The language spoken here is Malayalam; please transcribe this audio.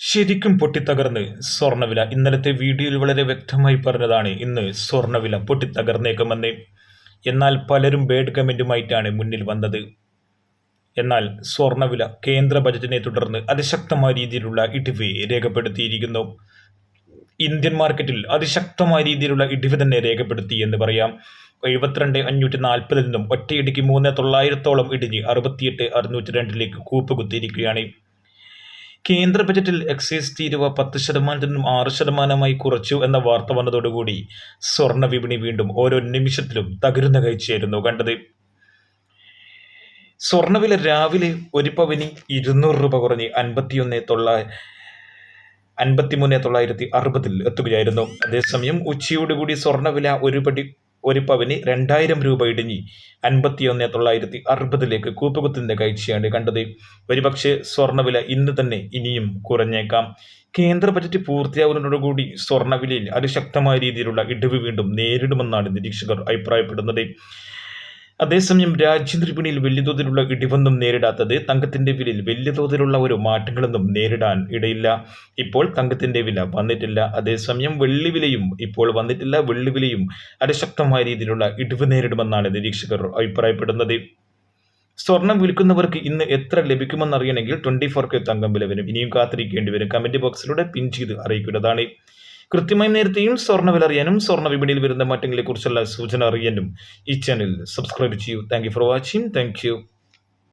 ശരിക്കും പൊട്ടിത്തകർന്ന് സ്വർണവില ഇന്നലത്തെ വീഡിയോയിൽ വളരെ വ്യക്തമായി പറഞ്ഞതാണ് ഇന്ന് സ്വർണവില പൊട്ടിത്തകർന്നേക്കുമെന്ന്. എന്നാൽ പലരും ബേഡ് കമന്റുമായിട്ടാണ് മുന്നിൽ വന്നത്. എന്നാൽ സ്വർണവില കേന്ദ്ര ബജറ്റിനെ തുടർന്ന് അതിശക്തമായ രീതിയിലുള്ള ഇടിവ് രേഖപ്പെടുത്തിയിരിക്കുന്നു. ഇന്ത്യൻ മാർക്കറ്റിൽ അതിശക്തമായ രീതിയിലുള്ള ഇടിവ് തന്നെ രേഖപ്പെടുത്തി എന്ന് പറയാം. എഴുപത്തിരണ്ട് അഞ്ഞൂറ്റി നാൽപ്പതിൽ നിന്നും ഒറ്റയിടിക്ക് മൂന്ന് തൊള്ളായിരത്തോളം ഇടിഞ്ഞ് അറുപത്തിയെട്ട് അറുന്നൂറ്റി രണ്ടിലേക്ക് കൂപ്പ് കുത്തിയിരിക്കുകയാണ് കേന്ദ്ര ബജറ്റിൽ എക്സൈസ് തീരുവ പത്ത് ശതമാനത്തിൽ നിന്നും ആറ് ശതമാനമായി കുറച്ചു എന്ന വാർത്ത വന്നതോടുകൂടി സ്വർണ വിപണി വീണ്ടും ഓരോ നിമിഷത്തിലും തകരുന്ന കഴിച്ചായിരുന്നു കണ്ടത്. സ്വർണവില രാവിലെ ഒരു പവനി ഇരുന്നൂറ് രൂപ കുറഞ്ഞ് അൻപത്തിയൊന്ന് തൊള്ളായി അൻപത്തിമൂന്ന് തൊള്ളായിരത്തി അറുപതിൽ എത്തുകയായിരുന്നു. അതേസമയം ഉച്ചയോടുകൂടി സ്വർണവില ഒരു പടി ഒരു പവന് രണ്ടായിരം രൂപ ഇടിഞ്ഞ് അൻപത്തിയൊന്ന് തൊള്ളായിരത്തി അറുപതിലേക്ക് കൂപ്പകുത്തിന്റെ കാഴ്ചയാണ് കണ്ടത്. ഒരുപക്ഷെ സ്വർണവില ഇന്ന് തന്നെ ഇനിയും കുറഞ്ഞേക്കാം. കേന്ദ്ര ബജറ്റ് പൂർത്തിയാവുന്നതോടുകൂടി സ്വർണവിലയിൽ അതിശക്തമായ രീതിയിലുള്ള ഇടിവ് വീണ്ടും നേരിടുമെന്നാണ് നിരീക്ഷകർ അഭിപ്രായപ്പെടുന്നത്. അതേസമയം രാജ്യാന്തര വിപണിയിൽ വലിയ തോതിലുള്ള ഇടിവൊന്നും നേരിടാത്തത് തങ്കത്തിന്റെ വിലയിൽ വലിയ തോതിലുള്ള ഒരു മാറ്റങ്ങളൊന്നും നേരിടാൻ ഇടയില്ല. ഇപ്പോൾ തങ്കത്തിന്റെ വില വന്നിട്ടില്ല. അതേസമയം വെള്ളി വിലയും ഇപ്പോൾ വന്നിട്ടില്ല. വെള്ളി വിലയും അതിശക്തമായ രീതിയിലുള്ള ഇടിവ് നേരിടുമെന്നാണ് നിരീക്ഷകർ അഭിപ്രായപ്പെടുന്നത്. സ്വർണം വിൽക്കുന്നവർക്ക് ഇന്ന് എത്ര ലഭിക്കുമെന്നറിയണമെങ്കിൽ ട്വന്റി ഫോർ കെ തങ്കം വില വരും ഇനിയും കാത്തിരിക്കേണ്ടി വരും. കമന്റ് ബോക്സിലൂടെ പിൻ ചെയ്ത് അറിയിക്കുന്നതാണ്. കൃത്യമായി നേരത്തെയും സ്വർണ വില അറിയാനും സ്വർണ വിപണിയിൽ വരുന്ന മാറ്റങ്ങളെക്കുറിച്ചുള്ള സൂചന അറിയാനും ഈ ചാനൽ സബ്സ്ക്രൈബ് ചെയ്യൂ. Thank for watching thank